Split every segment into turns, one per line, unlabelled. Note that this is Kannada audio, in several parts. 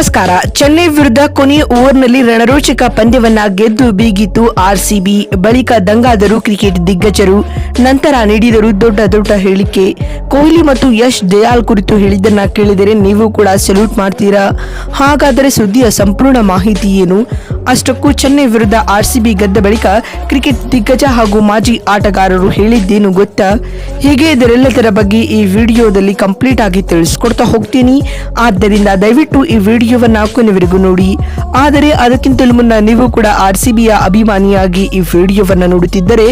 ನಮಸ್ಕಾರ. ಚೆನ್ನೈ ವಿರುದ್ಧ ಕೊನೆಯ ಓವರ್ನಲ್ಲಿ ರಣರೋಚಕ ಪಂದ್ಯವನ್ನ ಗೆದ್ದು ಬೀಗಿತು ಆರ್ಸಿಬಿ. ಬಳಿಕ ದಂಗಾದರು ಕ್ರಿಕೆಟ್ ದಿಗ್ಗಜರು ನಂತರ ನೀಡಿದರು ದೊಡ್ಡ ದೊಡ್ಡ ಹೇಳಿಕೆ. ಕೊಹ್ಲಿ ಮತ್ತು ಯಶ್ ದಯಾಲ್ ಕುರಿತು ಹೇಳಿದ್ದನ್ನ ಕೇಳಿದರೆ ನೀವು ಕೂಡ ಸೆಲ್ಯೂಟ್ ಮಾಡ್ತೀರಾ? ಹಾಗಾದರೆ ಸುದ್ದಿಯ ಸಂಪೂರ್ಣ ಮಾಹಿತಿ ಏನು? ಅಷ್ಟಕ್ಕೂ ಚೆನ್ನೈ ವಿರುದ್ಧ ಆರ್ಸಿಬಿ ಗೆದ್ದ ಬಳಿಕ ಕ್ರಿಕೆಟ್ ದಿಗ್ಗಜ ಹಾಗೂ ಮಾಜಿ ಆಟಗಾರರು ಹೇಳಿದ್ದೇನು ಗೊತ್ತಾ? ಹೀಗೆ ಇದರೆಲ್ಲದರ ಬಗ್ಗೆ ಈ ವಿಡಿಯೋದಲ್ಲಿ ಕಂಪ್ಲೀಟ್ ಆಗಿ ತಿಳಿಸ್ಕೊಡ್ತಾ ಹೋಗ್ತೀನಿ. ಆದ್ದರಿಂದ ದಯವಿಟ್ಟು ಈ ವಿಡಿಯೋವನ್ನ ಕೊನೆವರೆಗೂ ನೋಡಿ. ಆದರೆ ಅದಕ್ಕಿಂತಲೂ ಮುನ್ನ ನೀವು ಕೂಡ ಆರ್ ಸಿ ಬಿಯ ಅಭಿಮಾನಿಯಾಗಿ ಈ ವಿಡಿಯೋವನ್ನ ನೋಡುತ್ತಿದ್ದರೆ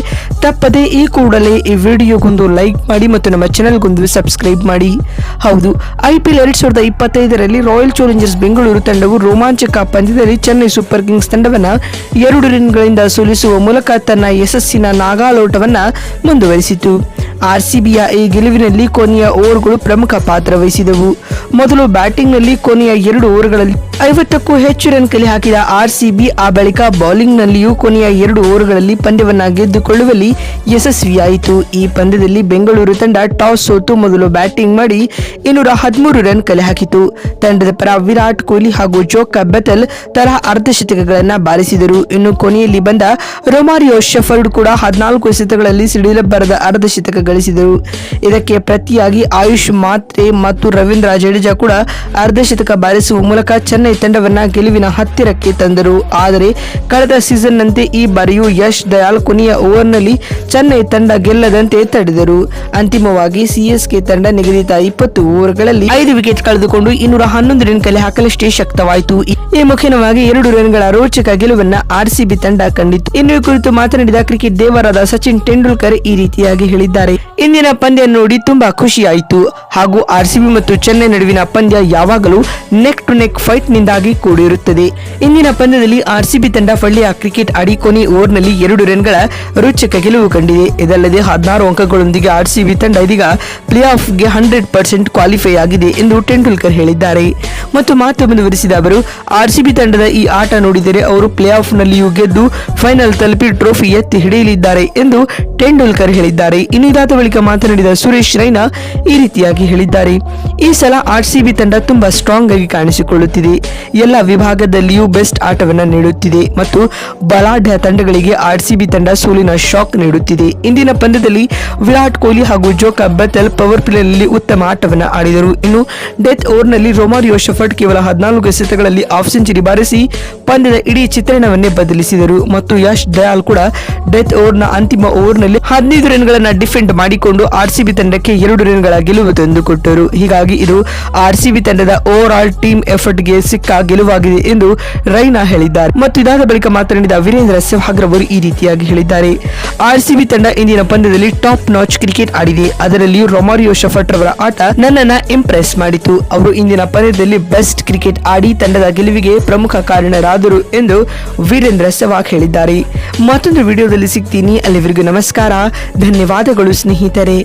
ತಪ್ಪದೆ ಈ ಕೂಡಲೇ ಈ ವಿಡಿಯೋಗೊಂದು ಲೈಕ್ ಮಾಡಿ ಮತ್ತು ನಮ್ಮ ಚಾನೆಲ್ಗೊಂದು ಸಬ್ಸ್ಕ್ರೈಬ್ ಮಾಡಿ. ಹೌದು, ಐ ಪಿ ಎಲ್ ಎರಡ್ ಸಾವಿರದ ಇಪ್ಪತ್ತೈದರಲ್ಲಿ ರಾಯಲ್ ಚಾಲೆಂಜರ್ಸ್ ಬೆಂಗಳೂರು ತಂಡವು ರೋಮಾಂಚಕ ಪಂದ್ಯದಲ್ಲಿ ಚೆನ್ನೈ ಸೂಪರ್ ಕಿಂಗ್ಸ್ ತಂಡವನ್ನ ಎರಡು ರನ್ಗಳಿಂದ ಸೋಲಿಸುವ ಮೂಲಕ ತನ್ನ ಯಶಸ್ಸಿನ ನಾಗಾಲೋಟವನ್ನ ಮುಂದುವರಿಸಿತು. ಆರ್ಸಿಬಿಯ ಈ ಗೆಲುವಿನಲ್ಲಿ ಕೊನೆಯ ಓವರ್ಗಳು ಪ್ರಮುಖ ಪಾತ್ರ ವಹಿಸಿದವು. ಮೊದಲು ಬ್ಯಾಟಿಂಗ್ನಲ್ಲಿ ಕೊನೆಯ ಎರಡು ಓವರ್ಗಳಲ್ಲಿ ಐವತ್ತಕ್ಕೂ ಹೆಚ್ಚು ರನ್ ಕಲೆ ಹಾಕಿದ ಆರ್ಸಿಬಿ ಆ ಬಳಿಕ ಬೌಲಿಂಗ್ನಲ್ಲಿಯೂ ಕೊನೆಯ ಎರಡು ಓವರ್ಗಳಲ್ಲಿ ಪಂದ್ಯವನ್ನ ಗೆದ್ದುಕೊಳ್ಳುವಲ್ಲಿ ಯಶಸ್ವಿಯಾಯಿತು. ಈ ಪಂದ್ಯದಲ್ಲಿ ಬೆಂಗಳೂರು ತಂಡ ಟಾಸ್ ಸೋತು ಮೊದಲು ಬ್ಯಾಟಿಂಗ್ ಮಾಡಿ ಇನ್ನೂರ ಹದಿಮೂರು ರನ್ ಕಲೆ ಹಾಕಿತು. ತಂಡದ ಪರ ವಿರಾಟ್ ಕೊಹ್ಲಿ ಹಾಗೂ ಜೋಕ ಬೆತಲ್ ತರಹ ಅರ್ಧಶತಕಗಳನ್ನು ಬಾರಿಸಿದರು. ಇನ್ನು ಕೊನೆಯಲ್ಲಿ ಬಂದ ರೊಮಾರಿಯೋ ಶೆಫರ್ಡ್ ಕೂಡ ಹದಿನಾಲ್ಕು ಎಸೆತಗಳಲ್ಲಿ ಸಿಡಿಲಬ್ಬರದ ಅರ್ಧಶತಕ ಗಳಿಸಿದರು. ಇದಕ್ಕೆ ಪ್ರತಿಯಾಗಿ ಆಯುಷ್ ಮಾತ್ರೆ ಮತ್ತು ರವೀಂದ್ರ ಜಡೇಜಾ ಕೂಡ ಅರ್ಧಶತಕ ಬಾರಿಸುವ ಮೂಲಕ ಚೆನ್ನೈ ತಂಡವನ್ನ ಗೆಲುವಿನ ಹತ್ತಿರಕ್ಕೆ ತಂದರು. ಆದರೆ ಕಳೆದ ಸೀಸನ್ನಂತೆ ಈ ಬಾರಿಯೂ ಯಶ್ ದಯಾಲ್ ಕೊನೆಯ ಓವರ್ನಲ್ಲಿ ಚೆನ್ನೈ ತಂಡ ಗೆಲ್ಲದಂತೆ ತಡೆದರು. ಅಂತಿಮವಾಗಿ ಸಿಎಸ್ಕೆ ತಂಡ ನಿಗದಿತ ಇಪ್ಪತ್ತು ಓವರ್ಗಳಲ್ಲಿ ಐದು ವಿಕೆಟ್ ಕಳೆದುಕೊಂಡು ಇನ್ನೂರ ಹನ್ನೊಂದು ರನ್ ಕಲೆ ಹಾಕಲಷ್ಟೇ ಶಕ್ತವಾಯಿತು. ಈ ಮುಖ್ಯವಾಗಿ ಎರಡು ರನ್ಗಳ ರೋಚಕ ಗೆಲುವನ್ನ ಆರ್ಸಿಬಿ ತಂಡ ಕಂಡಿತು ಇನ್ನು ಕುರಿತು ಮಾತನಾಡಿದ ಕ್ರಿಕೆಟ್ ದೇವರಾದ ಸಚಿನ್ ತೆಂಡೂಲ್ಕರ್ ಈ ರೀತಿಯಾಗಿ ಹೇಳಿದ್ದಾರೆ. ಇಂದಿನ ಪಂದ್ಯ ನೋಡಿ ತುಂಬಾ ಖುಷಿಯಾಯಿತು. ಹಾಗೂ ಆರ್ಸಿಬಿ ಮತ್ತು ಚೆನ್ನೈ ನಡುವಿನ ಪಂದ್ಯ ಯಾವಾಗಲೂ ನೆಕ್ ಟು ನೆಕ್ ಫೈಟ್ ನಿಂದಾಗಿ ಕೂಡಿರುತ್ತದೆ. ಇಂದಿನ ಪಂದ್ಯದಲ್ಲಿ ಆರ್ಸಿಬಿ ತಂಡ ಫಳ್ಳಿಯ ಕ್ರಿಕೆಟ್ ಆಡಿ ಕೊನೆ ಓವರ್ನಲ್ಲಿ ಎರಡು ರನ್ಗಳ ರೋಚಕ ಗೆಲುವು ಕಂಡಿದೆ. ಇದಲ್ಲದೆ ಹದಿನಾರು ಅಂಕಗಳೊಂದಿಗೆ ಆರ್ಸಿಬಿ ತಂಡ ಇದೀಗ ಪ್ಲೇ ಆಫ್ಗೆ ಹಂಡ್ರೆಡ್ ಪರ್ಸೆಂಟ್ ಕ್ವಾಲಿಫೈ ಆಗಿದೆ ಎಂದು ಟೆಂಡೂಲ್ಕರ್ ಹೇಳಿದ್ದಾರೆ. ಮತ್ತು ಮಾತು ಮುಂದುವರಿಸಿದ ಅವರು, ಆರ್ಸಿಬಿ ತಂಡದ ಈ ಆಟ ನೋಡಿದರೆ ಅವರು ಪ್ಲೇ ಆಫ್ನಲ್ಲಿಯೂ ಗೆದ್ದು ಫೈನಲ್ ತಲುಪಿ ಟ್ರೋಫಿ ಎತ್ತಿ ಹಿಡಿಯಲಿದ್ದಾರೆ ಎಂದು ಟೆಂಡೂಲ್ಕರ್ ಹೇಳಿದ್ದಾರೆ. ಇನ್ನಿದಾದ ಬಳಿಕ ಮಾತನಾಡಿದ ಸುರೇಶ್ ರೈನಾ ಈ ರೀತಿಯಾಗಿ ಹೇಳಿದ್ದಾರೆ. ಈ ಸಲ ಆರ್ಸಿಬಿ ತಂಡ ತುಂಬಾ ಸ್ಟ್ರಾಂಗ್ ಆಗಿ ಕಾಣಿಸಿಕೊಳ್ಳುತ್ತಿದೆ. ಎಲ್ಲ ವಿಭಾಗದಲ್ಲಿಯೂ ಬೆಸ್ಟ್ ಆಟವನ್ನ ನೀಡುತ್ತಿದೆ ಮತ್ತು ಬಲಾಢ್ಯ ತಂಡಗಳಿಗೆ ಆರ್ಸಿಬಿ ತಂಡ ಸೋಲಿನ ಶಾಕ್ ನೀಡುತ್ತಿದೆ. ಇಂದಿನ ಪಂದ್ಯದಲ್ಲಿ ವಿರಾಟ್ ಕೊಹ್ಲಿ ಹಾಗೂ ಜೋಕಾ ಬತ್ತಲ್ ಪವರ್ ಪ್ಲೇನಲ್ಲಿ ಉತ್ತಮ ಆಟವನ್ನು ಆಡಿದರು. ಇನ್ನು ಡೆತ್ ಓವರ್ನಲ್ಲಿ ರೊಮಾರಿಯೋ ಶಫರ್ಟ್ ಕೇವಲ ಹದಿನಾಲ್ಕು ಎಸೆತಗಳಲ್ಲಿ ಆಫ್ ಸೆಂಚುರಿ ಬಾರಿಸಿ ಪಂದ್ಯದ ಇಡೀ ಚಿತ್ರಣವನ್ನೇ ಬದಲಿಸಿದರು. ಮತ್ತು ಯಶ್ ದಯಾಲ್ ಕೂಡ ಡೆತ್ ಓವರ್ನ ಅಂತಿಮ ಓವರ್ನಲ್ಲಿ ಹದಿನೈದು ರನ್ಗಳನ್ನು ಡಿಫೆಂಡ್ ಮಾಡಿಕೊಂಡು ಆರ್ಸಿಬಿ ತಂಡಕ್ಕೆ ಎರಡು ರನ್ಗಳ ಗೆಲುವು ತಂದುಕೊಟ್ಟರು. ಹೀಗಾಗಿ ಇದು ಆರ್ಸಿಬಿ ತಂಡದ ಓವರ್ ಆಲ್ ಟೀಮ್ ಎಫರ್ಟ್ಗೆ ಸಿಕ್ಕ ಗೆಲುವಾಗಿದೆ ಎಂದು ರೈನಾ ಹೇಳಿದ್ದಾರೆ. ಮತ್ತು ಇದಾದ ಬಳಿಕ ಮಾತನಾಡಿದ ವೀರೇಂದ್ರ ಸೆಹ್ವಾಗ್ ರವರು ಈ ರೀತಿಯಾಗಿ ಹೇಳಿದ್ದಾರೆ. ಆರ್ಸಿಬಿ ತಂಡ ಇಂದಿನ ಪಂದ್ಯದಲ್ಲಿ ಟಾಪ್ ನಾಚ್ ಕ್ರಿಕೆಟ್ ಆಡಿದೆ. ಅದರಲ್ಲಿಯೂ ರೊಮಾರಿಯೋ ಶಫರ್ಟ್ ರವರ ಆಟ ನನ್ನನ್ನ ಇಂಪ್ರೆಸ್ ಮಾಡಿತು. ಅವರು ಇಂದಿನ ಪಂದ್ಯದಲ್ಲಿ ಬೆಸ್ಟ್ ಕ್ರಿಕೆಟ್ ಆಡಿ ತಂಡದ ಗೆಲುವಿಗೆ ಪ್ರಮುಖ ಕಾರಣರಾದರು ಎಂದು ವೀರೇಂದ್ರ ಸೆಹ್ವಾಗ್ ಹೇಳಿದ್ದಾರೆ. ಮತ್ತೊಂದು ವಿಡಿಯೋದಲ್ಲಿ ಸಿಗ್ತೀನಿ. ಅಲ್ಲಿವರೆಗೂ ನಮಸ್ಕಾರ. ಧನ್ಯವಾದಗಳು ಸ್ನೇಹಿತರೆ.